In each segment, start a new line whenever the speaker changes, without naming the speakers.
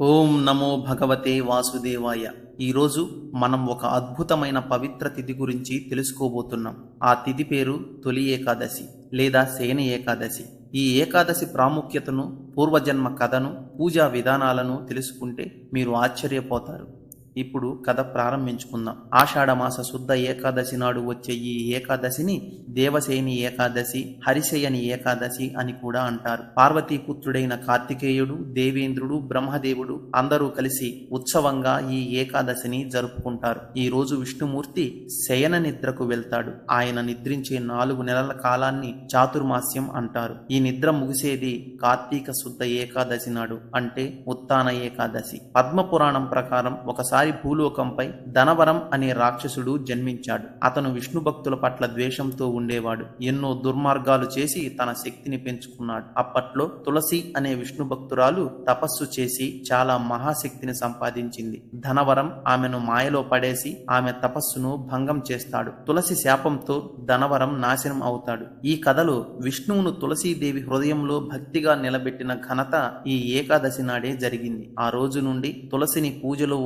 ఓం నమో భగవతే వాసుదేవాయ. ఈరోజు మనం ఒక అద్భుతమైన పవిత్ర తిథి గురించి తెలుసుకోబోతున్నాం. ఆ తిథి పేరు తొలి ఏకాదశి లేదా శయన ఏకాదశి. ఈ ఏకాదశి ప్రాముఖ్యతను పూర్వజన్మ కథను పూజా విధానాలను తెలుసుకుంటే మీరు ఆశ్చర్యపోతారు. ఇప్పుడు కథ ప్రారంభించుకుందాం. ఆషాఢమాస శుద్ధ ఏకాదశి నాడు వచ్చే ఈ ఏకాదశిని దేవసేని ఏకాదశి హరిశయని ఏకాదశి అని కూడా అంటారు. పార్వతీపుత్రుడైన కార్తికేయుడు దేవేంద్రుడు బ్రహ్మదేవుడు అందరూ కలిసి ఉత్సవంగా ఈ ఏకాదశిని జరుపుకుంటారు. ఈ రోజు విష్ణుమూర్తి శయన నిద్రకు వెళ్తాడు. ఆయన నిద్రించే నాలుగు నెలల కాలాన్ని చాతుర్మాస్యం అంటారు. ఈ నిద్ర ముగిసేది కార్తీక శుద్ధ ఏకాదశి నాడు అంటే ఉత్తాన ఏకాదశి. పద్మపురాణం ప్రకారం ఒకసారి భూలోకంపై ధనవరం అనే రాక్షసుడు జన్మించాడు. అతను విష్ణు భక్తుల పట్ల ద్వేషంతో ఉండేవాడు. ఎన్నో దుర్మార్గాలు చేసి తన శక్తిని పెంచుకున్నాడు. అప్పట్లో తులసి అనే విష్ణు భక్తురాలు తపస్సు చేసి చాలా మహాశక్తిని సంపాదించింది. ధనవరం ఆమెను మాయలో పడేసి ఆమె తపస్సును భంగం చేస్తాడు. తులసి శాపంతో ధనవరం నాశనం అవుతాడు. ఈ కథలో విష్ణువును తులసీదేవి హృదయంలో భక్తిగా నిలబెట్టిన ఘనత ఈ ఏకాదశి నాడే జరిగింది. ఆ రోజు నుండి తులసిని పూజలో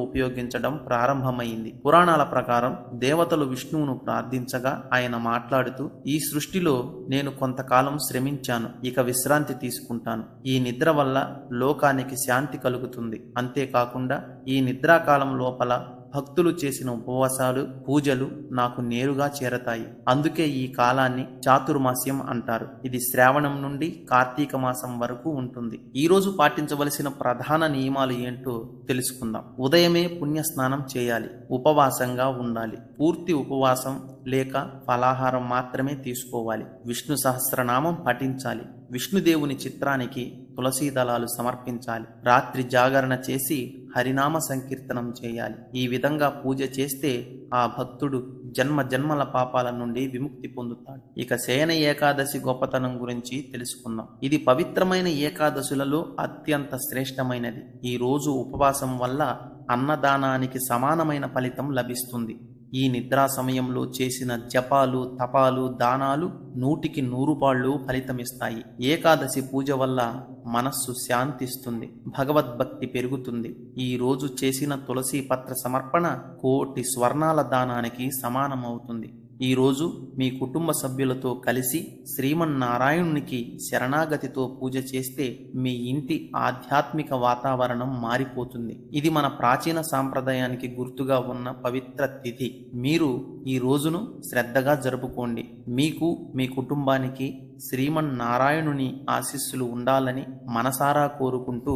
ఉపయోగించడం ప్రారంభమైంది. పురాణాల ప్రకారం దేవతలు విష్ణువును ప్రార్థించగా ఆయన మాట్లాడుతూ ఈ సృష్టిలో నేను కొంతకాలం శ్రమించాను ఇక విశ్రాంతి తీసుకుంటాను. ఈ నిద్ర వల్ల లోకానికి శాంతి కలుగుతుంది. అంతేకాకుండా ఈ నిద్రాకాలం లోపల భక్తులు చేసిన ఉపవాసాలు పూజలు నాకు నేరుగా చేరతాయి. అందుకే ఈ కాలాన్ని చాతుర్మాస్యం అంటారు. ఇది శ్రావణం నుండి కార్తీక మాసం వరకు ఉంటుంది. ఈ రోజు పాటించవలసిన ప్రధాన నియమాలు ఏంటో తెలుసుకుందాం. ఉదయమే పుణ్య స్నానం చేయాలి. ఉపవాసంగా ఉండాలి. పూర్తి ఉపవాసం లేక ఫలాహారం మాత్రమే తీసుకోవాలి. విష్ణు సహస్రనామం పఠించాలి విష్ణుదేవుని చిత్రానికి తులసీ దళాలు సమర్పించాలి. రాత్రి జాగరణ చేసి హరినామ సంకీర్తనం చేయాలి. ఈ విధంగా పూజ చేస్తే ఆ భక్తుడు జన్మ జన్మల పాపాల నుండి విముక్తి పొందుతాడు. ఇక శయన ఏకాదశి గొప్పతనం గురించి తెలుసుకుందాం. ఇది పవిత్రమైన ఏకాదశులలో అత్యంత శ్రేష్టమైనది. ఈ రోజు ఉపవాసం వల్ల అన్నదానానికి సమానమైన ఫలితం లభిస్తుంది. ఈ నిద్రా సమయంలో చేసిన జపాలు తపాలు దానాలు నూటికి నూరుపాళ్ళు ఫలితమిస్తాయి. ఏకాదశి పూజ వల్ల మనస్సు శాంతిస్తుంది భగవద్భక్తి పెరుగుతుంది. ఈ రోజు చేసిన తులసి పత్ర సమర్పణ కోటి స్వర్ణాల దానానికి సమానమవుతుంది. ఈ రోజు మీ కుటుంబ సభ్యులతో కలిసి శ్రీమన్నారాయణునికి శరణాగతితో పూజ చేస్తే మీ ఇంటి ఆధ్యాత్మిక వాతావరణం మారిపోతుంది. ఇది మన ప్రాచీన సాంప్రదాయానికి గుర్తుగా ఉన్న పవిత్ర తిథి. మీరు ఈ రోజును శ్రద్ధగా జరుపుకోండి. మీకు మీ కుటుంబానికి శ్రీమన్నారాయణుని ఆశీస్సులు ఉండాలని మనసారా కోరుకుంటూ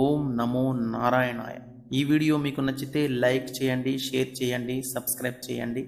ఓం నమో నారాయణాయ. ఈ వీడియో మీకు నచ్చితే లైక్ చేయండి షేర్ చేయండి సబ్స్క్రైబ్ చేయండి.